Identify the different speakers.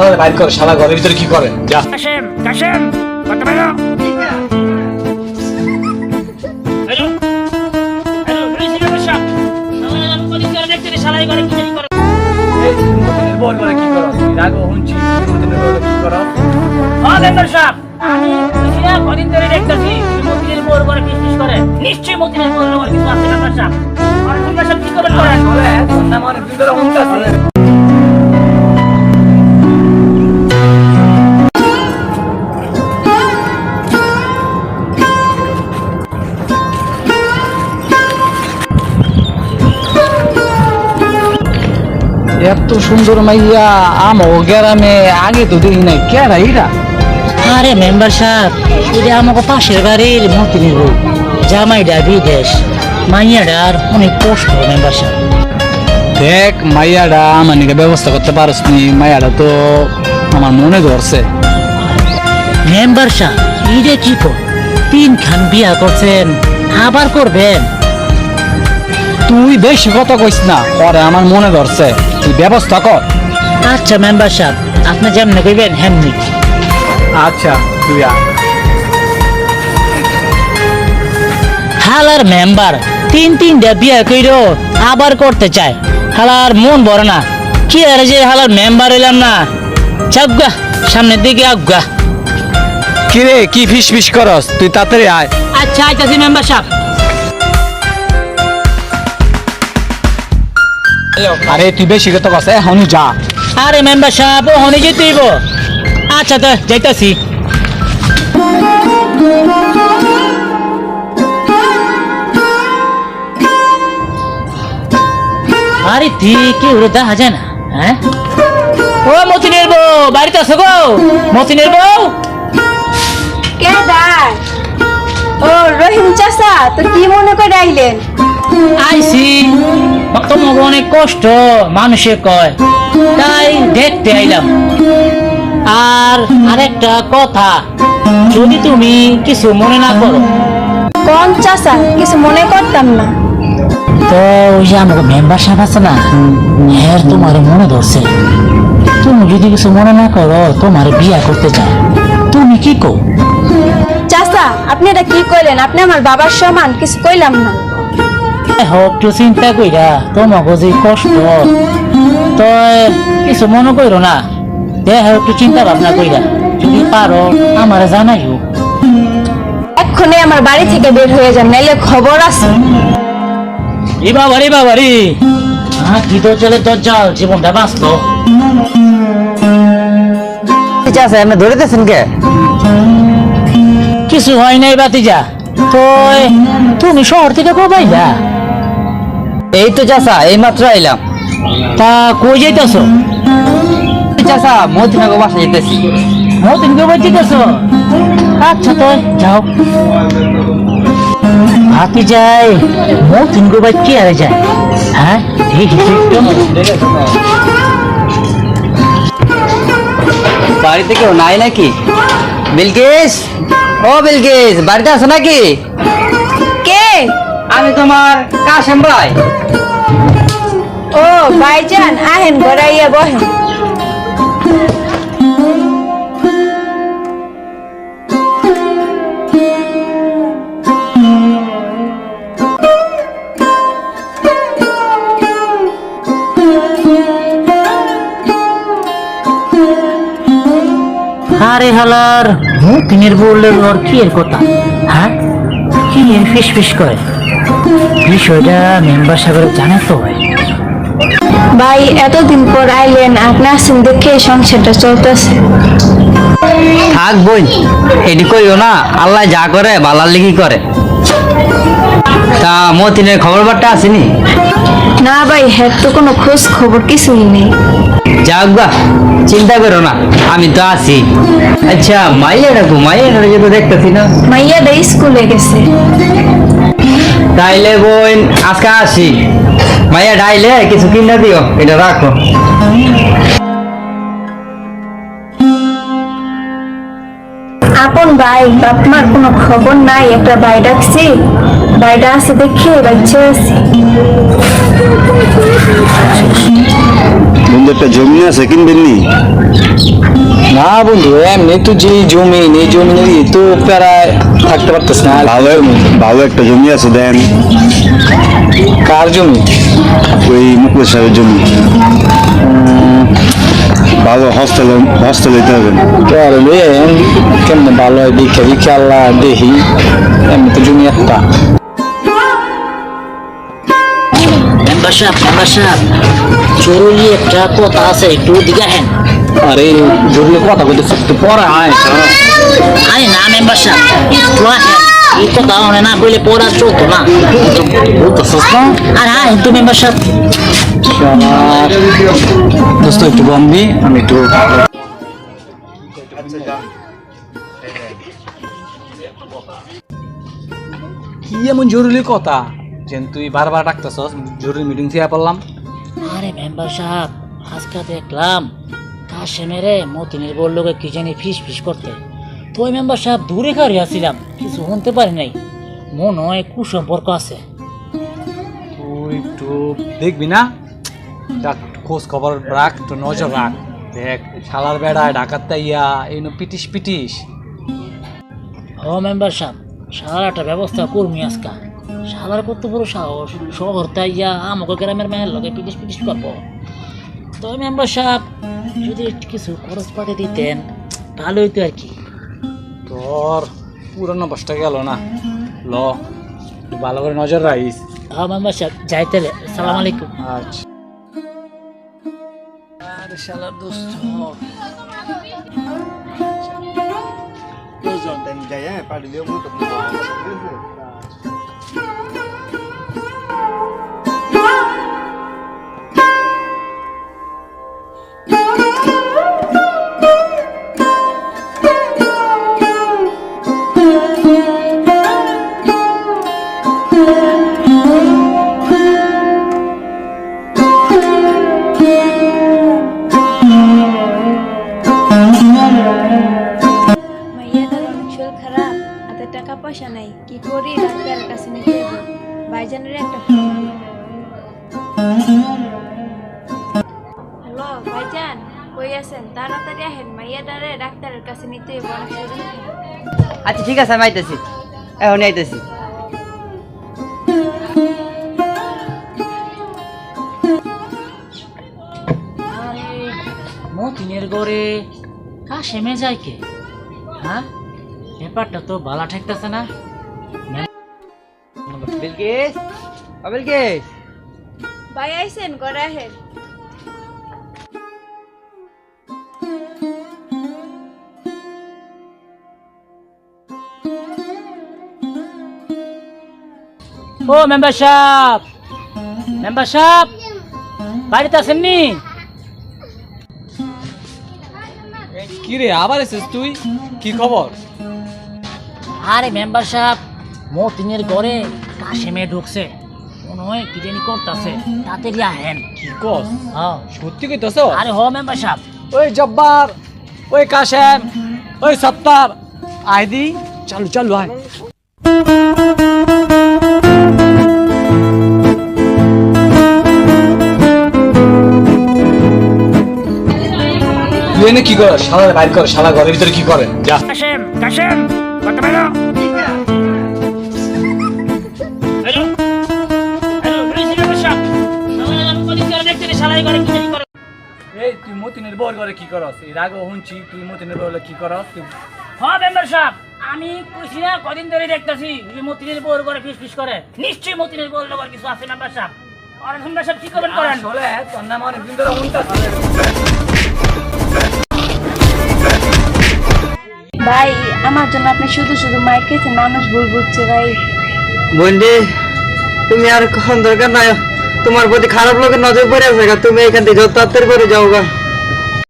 Speaker 1: শালা বাইর কর শালা ঘরের ভিতরে কি করে যা
Speaker 2: কাশেম কাশেম কত বেরো হ্যালো হ্যালো রইছি না সব শালা আমি করে দেখতে শালা এই কি জানি করে
Speaker 1: বল করে কি করো রাগো হুঁচি কি করো
Speaker 2: ও মেম্বার সাহেব আমি বুঝি কদিন ধরে দেখতেছি মতিনের বোর করে কিসমিস করে নিশ্চয়ই কিছু আছে সাহেব আর কি করেন
Speaker 1: বলে মানে ভিতরে এত সুন্দর মাইয়া আম ও গ্রামে আগে তো দেখি নাই। কেরা ইরা
Speaker 2: আরে মেম্বার সাহেব এটা আমাকে পাশের বাড়ির মতি নিব। জামাইডা বিদেশ মাইয়াডার অনেক কষ্ট মেম্বার সাহেব।
Speaker 1: দেখ মাইয়াটা মানে ব্যবস্থা করতে পারস নি। মাইয়াটা তো আমার মনে ধরছে।
Speaker 2: মেম্বার সাহেব ইরে কি কর? তিন খান বিয়া করছেন আবার করবেন?
Speaker 1: তুই বেশি কথা কইস না পরে আমার মনে ধরছে। তুই ব্যবস্থা কর।
Speaker 2: আচ্ছা মেম্বার সাহেব আপনি যেমনি কইবেন হেমনি।
Speaker 1: আচ্ছা তুই আ
Speaker 2: হালার মেম্বার তিন তিনটা বিয়া কইরো আবার করতে চায়। হালার মন বড় না। কি আর যে হালার মেম্বার হইলাম না। চাপগা সামনের দিকে আগুগা
Speaker 1: কিরে কি ফিস ফিস করস? তুই তাড়াতাড়ি আয়।
Speaker 2: আচ্ছা আইতাছি মেম্বার সাহেব।
Speaker 1: আরে তুই বেশি কথা কস এখনই যা।
Speaker 2: আরে মেম্বার সাহেব ও হনি যেতে হইব। আচ্ছা তো যাইতাছি। আরে তুই কি উড়ে দেখা যায় না হ্যাঁ? ও মতিনের বউ বাড়িতে আছো গো? মতিনের বউ?
Speaker 3: কে দাঁড় ও রহিম চাচা তো কি মনে করে আইলেন?
Speaker 2: আইসি তোমাকে অনেক কষ্ট মানুষে কয়। তাই দেখতে আইলাম। আর আরেকটা কথা যদি তুমি কিছু মনে না করো।
Speaker 3: কোন চাচা কিছু মনে করতাম না।
Speaker 2: তো ওই যে আমাকে মেম্বার সাহেব আছে না হ্যাঁ তোমার মনে ধরছে। তুমি যদি কিছু মনে না করো তোমার বিয়া করতে চায় তুমি কি কো
Speaker 3: চাচা আপনি এটা কি কইলেন? আপনি আমার বাবার সমান কিছু কইলাম না।
Speaker 2: হোক একটু চিন্তা কইরা তোমাকে যে কষ্ট। তো কিছু মনে করো না। দেহ একটু চিন্তা ভাবনা কইরা। যদি পারো আমার জানাইও।
Speaker 3: এক্ষণে আমার বাড়ি থেকে বের হয়ে যান নাইলে খবর আছে।
Speaker 2: রে বাবা রে বাবা রে হ্যাঁ কি তো চলে তোর জল জীবনটা বাঁচত
Speaker 4: আছে আপনি ধরিতেছেন কে?
Speaker 2: কিছু হয় নাই বাতিজা। তো তুমি শহর থেকে কবে যা
Speaker 4: এই তো চাষা এই মাত্র আইলাম।
Speaker 2: তা কই যাইতেছো?
Speaker 4: চাষা মদিনাগো বাসা যেতেছি
Speaker 2: মতিন কবে যেতেছো আচ্ছা তো যাও। হাতি যায় মতিন কবে কি আরে যায়? হ্যাঁ
Speaker 4: বাড়িতে কেউ নাই নাকি? বিলকিস? ও বিলকিস বাড়িতে আছো নাকি?
Speaker 3: কে?
Speaker 4: আমি তোমার কাশেম ভাই।
Speaker 3: ও ভাইজান আহেন গড়াইয়া বহেন
Speaker 2: আরে হালার। মতিনের বললে ওর কি এর কথা? হ্যাঁ? কি এর ফিস ফিস করে? বিষয়টা মেম্বার সাহেবের জানে তো ভাই
Speaker 3: ভাই এতদিন পর আইলেন আপনি আসেন দেখে এই সংসারটা চলতেছে।
Speaker 4: থাক বোন এটি কইও না আল্লাহ যা করে বালার লিখি করে। তা মতিনের খবর বার্তা আসেনি?
Speaker 3: না ভাই হ্যাঁ তো কোনো খোঁজ খবর কিছুই নেই।
Speaker 4: যাক গা চিন্তা করো না আমি তো আছি। আচ্ছা মাইয়াটা ঘুমাইয়া যে তো দেখতেছি না।
Speaker 3: মাইয়াটা স্কুলে গেছে।
Speaker 4: তাইলে বোন আজকে আসি। মাইয়া ডাইলে কিছু কিনা দিও এটা রাখো।
Speaker 3: আপন ভাই বাপ মার কোনো খবর নাই একটা ভাই ডাকছি। ভাইটা আছে দেখে বাচ্চা আছে
Speaker 5: বন্ধু একটা জমি আছে কিনবেন নি?
Speaker 1: না বন্ধু এমনি তো যে জমি এই জমি নিয়ে তো প্রায় থাকতে পারতেছ না।
Speaker 5: ভালো ভালো একটা জমি আছে দেন।
Speaker 1: কার জমি?
Speaker 5: ওই মুকুল সাহেবের জমি। ভালো হস্টেল হস্টেল হইতে হবে।
Speaker 1: কেমন ভালো হয়? দেখে দেখে আল্লাহ দেখি এমনি তো জমি একটা।
Speaker 2: মেম্বার সাহেব মেম্বার সাহেব জরুরি একটা কথা আছে একটু দিকে হেন
Speaker 1: আরে জরুরি কথা বলতে একটু পরে আয়
Speaker 2: আরে না মেম্বার সাহেব একটু আহেন। এই কথা মনে না বলে পড়া চলতো না। আর হ্যাঁ কিন্তু মেম্বার সাহেব
Speaker 1: দোস্ত একটু বন্ধি আমি একটু কি এমন জরুরি কথা? যে তুই বারবার ডাকতেছস জরুরি মিটিং থেকে পড়লাম।
Speaker 2: আরে মেম্বার সাহেব আজকে দেখলাম কাশেমেরে মতিনের বলল কি জানি ফিস ফিস করতে। তো ওই মেম্বার সাহেব দূরে খারি আসছিলাম কিছু শুনতে পারি নাই। মনে হয় কুসম্পর্ক আছে।
Speaker 1: তুই একটু দেখবি না? একটু খোঁজ খবর রাখ একটু নজর রাখ। দেখ শালার বেড়ায় ডাকাত ইয়া এই পিটিস পিটিস।
Speaker 2: হ মেম্বার সাহেব একটা ব্যবস্থা করমি আজকা। শালার কত বড় সাহস শহর তাইয়া আমাকে গ্রামের মেয়ের লগে পিটিস পিটিস করব। তো মেম্বার সাহেব যদি কিছু খরচ পাতি দিতেন ভালো হইতো আর কি।
Speaker 1: তোর পুরানো বসটা গেল না? ল ভালো করে নজর রাখিস।
Speaker 2: হ্যাঁ মেম্বার সাহেব যাইতে সালাম আলাইকুম।
Speaker 1: আচ্ছা। আরে শালার দোস্ত।
Speaker 3: হ্যালো ভাইজান কই আছেন তাড়াতাড়ি আহেন মাইয়াটারে ডাক্তারের কাছে নিতে হবে অনেক শরীর খারাপ
Speaker 4: আচ্ছা ঠিক আছে আমি আইতেছি এখন আইতেছি
Speaker 2: আরে মতিনের গড়ে কাশেমে যায় কে হ্যাঁ ব্যাপারটা তো বালা ঠেকতেছে না
Speaker 4: বিলকিস ও বিলকিস
Speaker 3: ভাই আইছেন করে আহেন
Speaker 2: ও মেম্বার সাহেব মেম্বার সাহেব বাড়িতে আসেননি
Speaker 1: কি রে আবার এসেছিস তুই? কি খবর?
Speaker 2: আরে মেম্বার সাহেব মতিনের ঘরে কাশেমে ঢুকছে। মনে হয় কি জানি করতেছে তাড়াতাড়ি আহেন
Speaker 1: কি কস?
Speaker 2: হ্যাঁ।
Speaker 1: সত্যি কইতেছ
Speaker 2: আরে হ মেম্বার সাহেব।
Speaker 1: ওই জব্বার ওই কাশেম ওই সত্তার। আইদি চালু চালু আয়। তুই এনে কি কর? শালার বাইর কর শালা ঘরের ভিতরে কি করে? যা।
Speaker 2: কাশেম কাশেম কত বেরো শালাই করে কি জানি করে।
Speaker 1: এই তুই মতিনের বউর ঘরে কি করস? এর আগে শুনছি তুই মতিনের বউর কি করস? তুই
Speaker 2: হ্যাঁ মেম্বার সাহেব আমি কইছি না কদিন ধরে দেখতাছি যে মতিনের বউর করে ফিস ফিস করে। নিশ্চয়ই মতিনের বউর লগর কিছু আছে মেম্বার সাহেব। আর মেম্বার সাহেব কি করবেন করেন?
Speaker 1: আসলে তোর নাম ধরে
Speaker 3: ভাই আমার জন্য আপনি শুধু শুধু মাইক খেয়েছেন মানুষ ভুল বুঝছে ভাই।
Speaker 4: বন্ডি তুমি আর কখন দরকার নাই? তোমার প্রতি খারাপ লোকের নজর পড়ে আছে। তুমি এখান থেকে যত তাড়াতাড়ি করে যাও গা